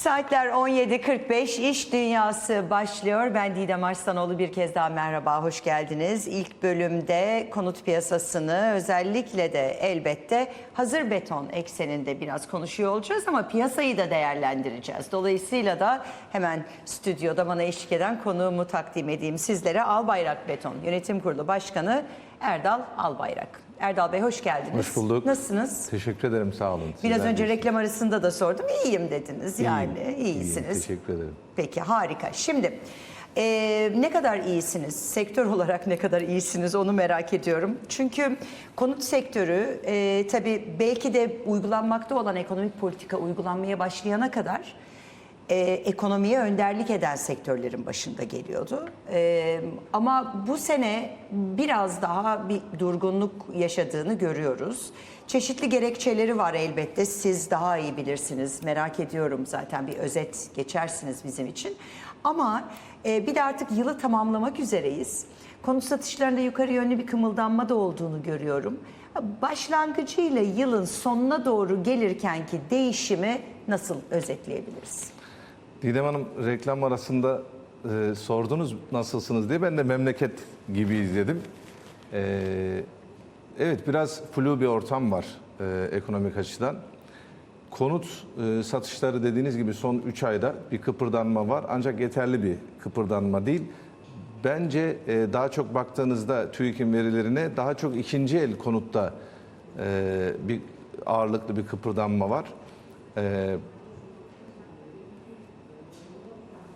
Saatler 17.45 iş dünyası başlıyor. Ben Didem Arslanoğlu bir kez daha merhaba, hoş geldiniz. İlk bölümde konut piyasasını özellikle de elbette hazır beton ekseninde biraz konuşuyor olacağız ama piyasayı da değerlendireceğiz. Dolayısıyla da hemen stüdyoda bana eşlik eden konuğumu takdim edeyim sizlere. Albayrak Beton Yönetim Kurulu Başkanı Erdal Albayrak. Erdal Bey hoş geldiniz. Hoş bulduk. Nasılsınız? Teşekkür ederim sağ olun. Biraz önce reklam arasında da sordum. İyiyim dediniz yani. İyiyim, iyisiniz. iyiyim, teşekkür ederim. Peki harika. Şimdi e, ne kadar iyisiniz? Sektör olarak ne kadar iyisiniz onu merak ediyorum. Çünkü konut sektörü e, tabii belki de uygulanmakta olan ekonomik politika uygulanmaya başlayana kadar e, ekonomiye önderlik eden sektörlerin başında geliyordu. E, ama bu sene biraz daha bir durgunluk yaşadığını görüyoruz. Çeşitli gerekçeleri var elbette. Siz daha iyi bilirsiniz. Merak ediyorum zaten bir özet geçersiniz bizim için. Ama e, bir de artık yılı tamamlamak üzereyiz. Konut satışlarında yukarı yönlü bir kımıldanma da olduğunu görüyorum. Başlangıcıyla yılın sonuna doğru gelirkenki değişimi nasıl özetleyebiliriz? Didem Hanım reklam arasında e, sordunuz nasılsınız diye ben de memleket gibi izledim. E, evet biraz flu bir ortam var e, ekonomik açıdan. Konut e, satışları dediğiniz gibi son 3 ayda bir kıpırdanma var ancak yeterli bir kıpırdanma değil. Bence e, daha çok baktığınızda TÜİK'in verilerine daha çok ikinci el konutta e, bir ağırlıklı bir kıpırdanma var. E,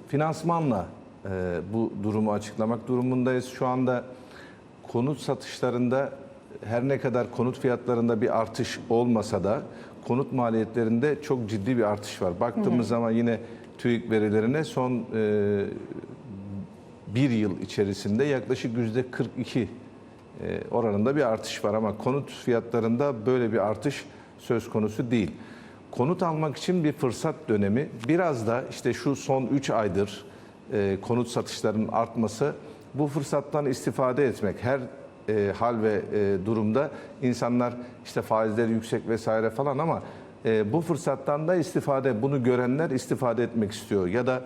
finansmanla e, bu durumu açıklamak durumundayız. Şu anda konut satışlarında her ne kadar konut fiyatlarında bir artış olmasa da konut maliyetlerinde çok ciddi bir artış var. Baktığımız zaman yine TÜİK verilerine son e, bir yıl içerisinde yaklaşık yüzde 42 e, oranında bir artış var ama konut fiyatlarında böyle bir artış söz konusu değil. Konut almak için bir fırsat dönemi. Biraz da işte şu son 3 aydır e, konut satışlarının artması bu fırsattan istifade etmek. Her e, hal ve e, durumda insanlar işte faizleri yüksek vesaire falan ama e, bu fırsattan da istifade bunu görenler istifade etmek istiyor ya da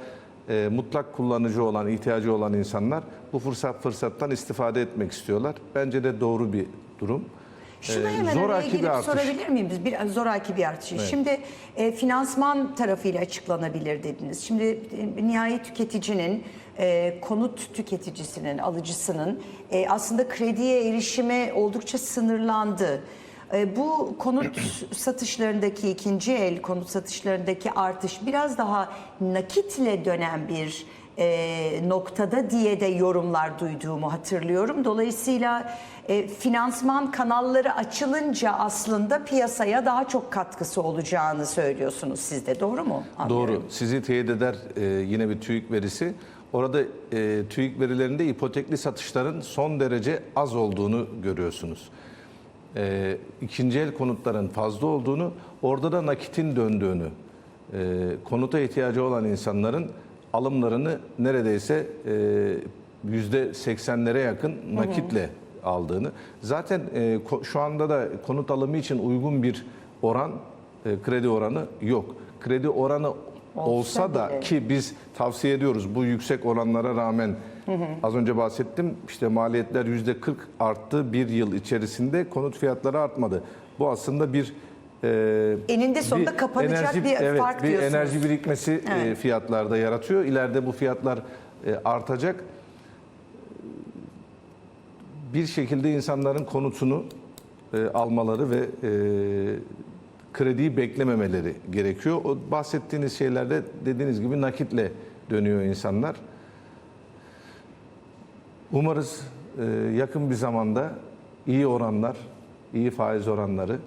e, mutlak kullanıcı olan, ihtiyacı olan insanlar bu fırsat fırsattan istifade etmek istiyorlar. Bence de doğru bir durum. Şunu Ee, hemen araya zoraki bir girip artış. sorabilir miyim? Biz bir zoraki bir artış. Şimdi e, finansman tarafıyla açıklanabilir dediniz. Şimdi e, nihai tüketicinin e, konut tüketicisinin, alıcısının e, aslında krediye erişimi oldukça sınırlandı. E, bu konut satışlarındaki ikinci el konut satışlarındaki artış biraz daha nakitle dönen bir e, noktada diye de yorumlar duyduğumu hatırlıyorum. Dolayısıyla e, finansman kanalları açılınca aslında piyasaya daha çok katkısı olacağını söylüyorsunuz siz de. Doğru mu? Anlıyorum. Doğru. Sizi teyit eder e, yine bir TÜİK verisi. Orada e, TÜİK verilerinde ipotekli satışların son derece az olduğunu görüyorsunuz. E, ikinci el konutların fazla olduğunu, orada da nakitin döndüğünü, e, konuta ihtiyacı olan insanların alımlarını neredeyse e, yüzde seksenlere yakın nakitle aldığını. Zaten e, şu anda da konut alımı için uygun bir oran, e, kredi oranı yok. Kredi oranı olsa da bile. ki biz tavsiye ediyoruz bu yüksek oranlara rağmen az önce bahsettim işte maliyetler yüzde 40 arttı bir yıl içerisinde konut fiyatları artmadı. Bu aslında bir e, Eninde sonunda bir kapanacak bir evet, fark bir diyorsunuz. enerji birikmesi e, Evet. fiyatlarda yaratıyor. İleride bu fiyatlar e, artacak. Bir şekilde insanların konutunu e, almaları ve e, krediyi beklememeleri gerekiyor. O bahsettiğiniz şeylerde dediğiniz gibi nakitle dönüyor insanlar. Umarız e, yakın bir zamanda iyi oranlar, iyi faiz oranları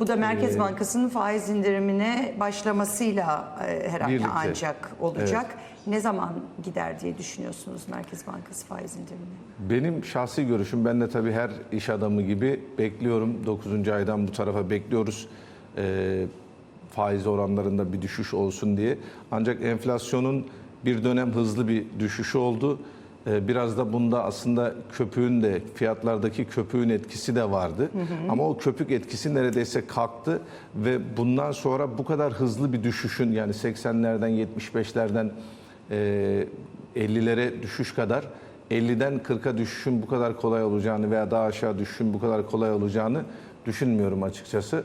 Bu da Merkez Bankası'nın faiz indirimine başlamasıyla e, herhalde Birlikte. ancak olacak. Ne zaman gider diye düşünüyorsunuz Merkez Bankası faiz indirimine? Benim şahsi görüşüm, ben de tabii her iş adamı gibi bekliyorum. 9. aydan bu tarafa bekliyoruz. Ee, faiz oranlarında bir düşüş olsun diye. Ancak enflasyonun bir dönem hızlı bir düşüşü oldu. E, biraz da bunda aslında köpüğün de fiyatlardaki köpüğün etkisi de vardı. Ama o köpük etkisi neredeyse kalktı ve bundan sonra bu kadar hızlı bir düşüşün yani 80'lerden 75'lerden e, 50'lere düşüş kadar 50'den 40'a düşüşün bu kadar kolay olacağını veya daha aşağı düşüşün bu kadar kolay olacağını düşünmüyorum açıkçası.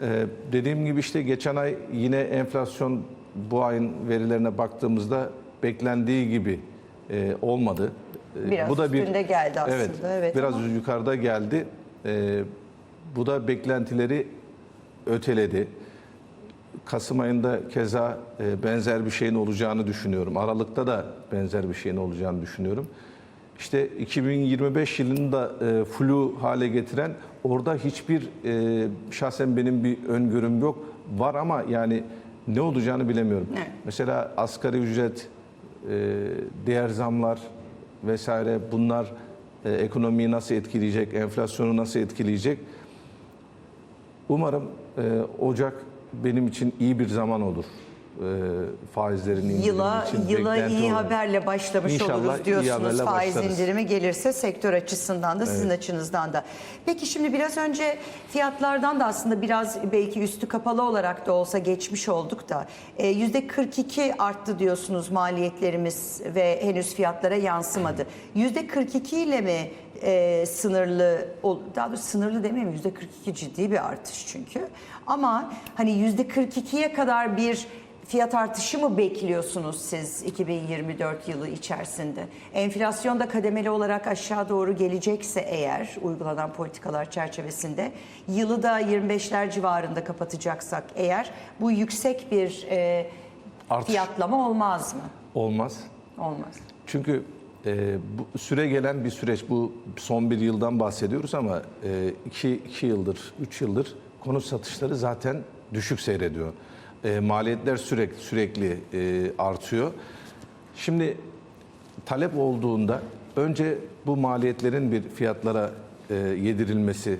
Ee, dediğim gibi işte geçen ay yine enflasyon bu ayın verilerine baktığımızda beklendiği gibi e, olmadı. Ee, Biraz üstünde geldi aslında, Evet, evet biraz ama- yukarıda geldi. Ee, bu da beklentileri öteledi. Kasım ayında keza e, benzer bir şeyin olacağını düşünüyorum. Aralıkta da benzer bir şeyin olacağını düşünüyorum. İşte 2025 yılını da e, flu hale getiren orada hiçbir e, şahsen benim bir öngörüm yok. Var ama yani ne olacağını bilemiyorum. Evet. Mesela asgari ücret, e, diğer zamlar vesaire bunlar e, ekonomiyi nasıl etkileyecek, enflasyonu nasıl etkileyecek? Umarım e, Ocak benim için iyi bir zaman olur. E, faizlerin indirimi Yıla için yıla iyi olur. haberle başlamış İnşallah oluruz diyorsunuz. Faiz başlarız. indirimi gelirse sektör açısından da sizin açınızdan da. Peki şimdi biraz önce fiyatlardan da aslında biraz belki üstü kapalı olarak da olsa geçmiş olduk da e, yüzde 42 arttı diyorsunuz maliyetlerimiz ve henüz fiyatlara yansımadı. Yüzde 42 ile mi e, sınırlı, daha doğrusu sınırlı demeyeyim yüzde 42 ciddi bir artış çünkü. Ama hani yüzde 42'ye kadar bir fiyat artışı mı bekliyorsunuz siz 2024 yılı içerisinde? Enflasyon da kademeli olarak aşağı doğru gelecekse eğer uygulanan politikalar çerçevesinde yılı da 25'ler civarında kapatacaksak eğer bu yüksek bir e, Artış. fiyatlama olmaz mı? Olmaz. Olmaz. Çünkü e, bu süre gelen bir süreç. Bu son bir yıldan bahsediyoruz ama e, iki, iki yıldır, üç yıldır konut satışları zaten düşük seyrediyor. E, maliyetler sürekli sürekli e, artıyor. Şimdi talep olduğunda önce bu maliyetlerin bir fiyatlara e, yedirilmesi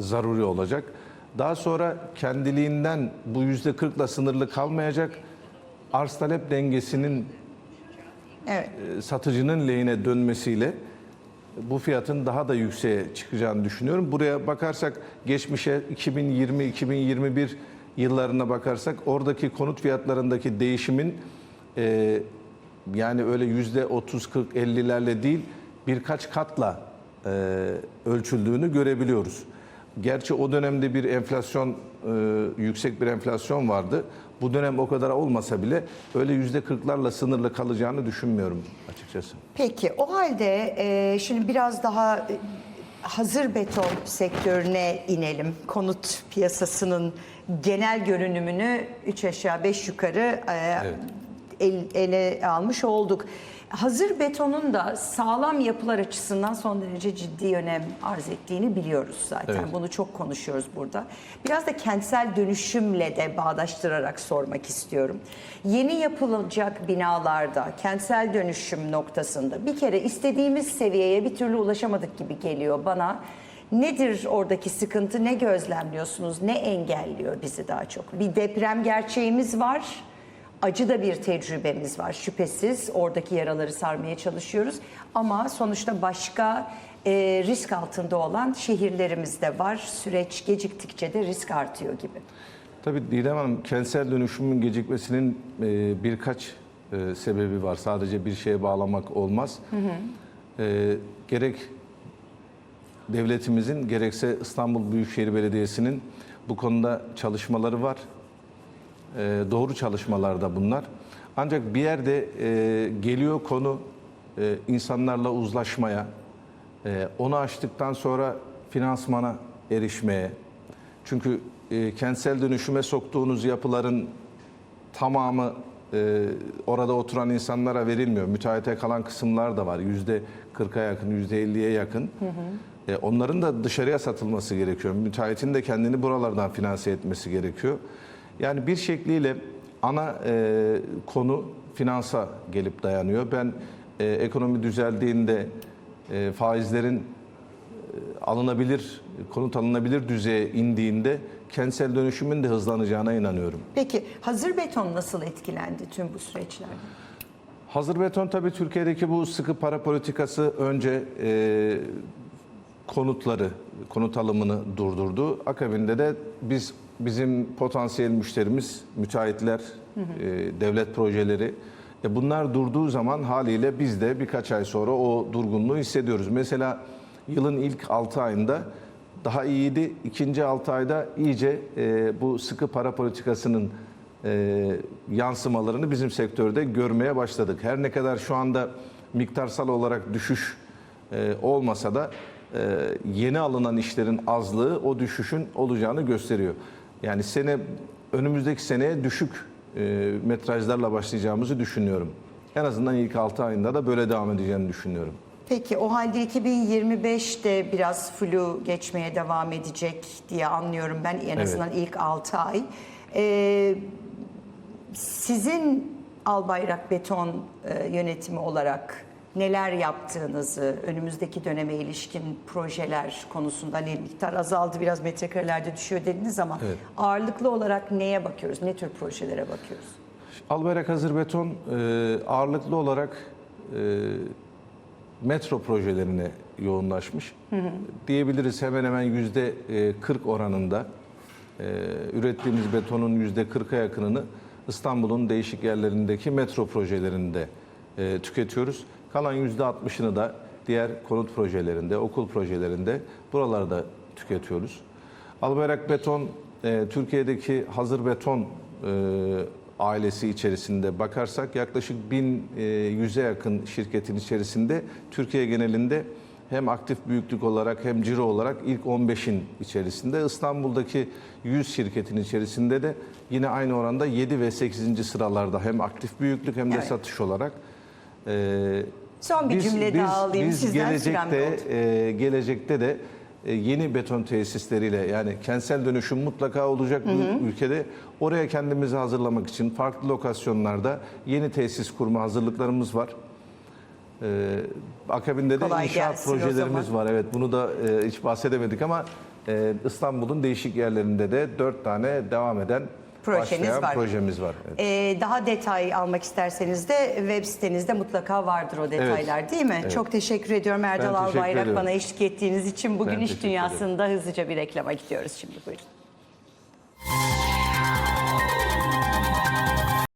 zaruri olacak. Daha sonra kendiliğinden bu yüzde kırkla sınırlı kalmayacak. Arz talep dengesinin Evet. e, satıcının lehine dönmesiyle bu fiyatın daha da yükseğe çıkacağını düşünüyorum. Buraya bakarsak geçmişe 2020-2021 yıllarına bakarsak oradaki konut fiyatlarındaki değişimin e, yani öyle yüzde 30 40 50'lerle değil birkaç katla e, ölçüldüğünü görebiliyoruz. Gerçi o dönemde bir enflasyon e, yüksek bir enflasyon vardı. Bu dönem o kadar olmasa bile öyle yüzde kırklarla sınırlı kalacağını düşünmüyorum açıkçası. Peki o halde e, şimdi biraz daha hazır beton sektörüne inelim. Konut piyasasının genel görünümünü 3 aşağı 5 yukarı e, Evet. el- ele almış olduk. Hazır betonun da sağlam yapılar açısından son derece ciddi önem arz ettiğini biliyoruz zaten. Evet. Bunu çok konuşuyoruz burada. Biraz da kentsel dönüşümle de bağdaştırarak sormak istiyorum. Yeni yapılacak binalarda kentsel dönüşüm noktasında bir kere istediğimiz seviyeye bir türlü ulaşamadık gibi geliyor bana. Nedir oradaki sıkıntı? Ne gözlemliyorsunuz? Ne engelliyor bizi daha çok? Bir deprem gerçeğimiz var. Acı da bir tecrübemiz var şüphesiz. Oradaki yaraları sarmaya çalışıyoruz. Ama sonuçta başka e, risk altında olan şehirlerimiz de var. Süreç geciktikçe de risk artıyor gibi. Tabii Didem Hanım kentsel dönüşümün gecikmesinin e, birkaç e, sebebi var. Sadece bir şeye bağlamak olmaz. E, gerek devletimizin gerekse İstanbul Büyükşehir Belediyesi'nin bu konuda çalışmaları var. E, doğru çalışmalar da bunlar. Ancak bir yerde e, geliyor konu e, insanlarla uzlaşmaya, e, onu açtıktan sonra finansmana erişmeye. Çünkü e, kentsel dönüşüme soktuğunuz yapıların tamamı e, orada oturan insanlara verilmiyor. Müteahhite kalan kısımlar da var. Yüzde 40'a yakın, yüzde 50'ye yakın. E, onların da dışarıya satılması gerekiyor. Müteahhitin de kendini buralardan finanse etmesi gerekiyor. Yani bir şekliyle ana e, konu finansa gelip dayanıyor. Ben e, ekonomi düzeldiğinde e, faizlerin alınabilir, konut alınabilir düzeye indiğinde kentsel dönüşümün de hızlanacağına inanıyorum. Peki hazır beton nasıl etkilendi tüm bu süreçlerde? Hazır beton tabii Türkiye'deki bu sıkı para politikası önce e, konutları, konut alımını durdurdu. Akabinde de biz bizim potansiyel müşterimiz müteahhitler, e, devlet projeleri. E, bunlar durduğu zaman haliyle biz de birkaç ay sonra o durgunluğu hissediyoruz. Mesela yılın ilk 6 ayında daha iyiydi. İkinci 6 ayda iyice e, bu sıkı para politikasının e, yansımalarını bizim sektörde görmeye başladık. Her ne kadar şu anda miktarsal olarak düşüş e, olmasa da e, yeni alınan işlerin azlığı o düşüşün olacağını gösteriyor. Yani sene önümüzdeki seneye düşük e, metrajlarla başlayacağımızı düşünüyorum. En azından ilk 6 ayında da böyle devam edeceğini düşünüyorum. Peki o halde 2025 de biraz flu geçmeye devam edecek diye anlıyorum ben en Evet. azından ilk 6 ay. Ee, sizin Albayrak Beton e, yönetimi olarak neler yaptığınızı, önümüzdeki döneme ilişkin projeler konusunda hani miktar azaldı biraz metrekarelerde düşüyor dediniz ama Evet. ağırlıklı olarak neye bakıyoruz? Ne tür projelere bakıyoruz? Albayrak Hazır Beton e, ağırlıklı olarak e, metro projelerine yoğunlaşmış. Diyebiliriz hemen hemen yüzde e, 40 oranında e, ürettiğimiz betonun yüzde 40'a yakınını İstanbul'un değişik yerlerindeki metro projelerinde e, tüketiyoruz. Kalan yüzde 60'ını da diğer konut projelerinde, okul projelerinde buralarda tüketiyoruz. Albayrak Beton e, Türkiye'deki hazır beton e, ailesi içerisinde bakarsak yaklaşık 1100'e yakın şirketin içerisinde Türkiye genelinde hem aktif büyüklük olarak hem ciro olarak ilk 15'in içerisinde. İstanbul'daki 100 şirketin içerisinde de yine aynı oranda 7 ve 8. sıralarda hem aktif büyüklük hem de Evet. satış olarak. e, Son bir cümle daha alayım biz sizden, gelecekte, e, gelecekte de e, yeni beton tesisleriyle yani kentsel dönüşüm mutlaka olacak bu ülkede. Oraya kendimizi hazırlamak için farklı lokasyonlarda yeni tesis kurma hazırlıklarımız var. E, akabinde de Kolay inşaat projelerimiz var. Evet bunu da e, hiç bahsedemedik ama e, İstanbul'un değişik yerlerinde de dört tane devam eden Projeniz başlayan var. projemiz var. Evet. Ee, daha detay almak isterseniz de web sitenizde mutlaka vardır o detaylar değil mi? Çok teşekkür ediyorum Erdal Ben teşekkür Albayrak ediyorum. bana eşlik ettiğiniz için. Bugün Ben iş teşekkür dünyasında hızlıca bir reklama gidiyoruz şimdi buyurun.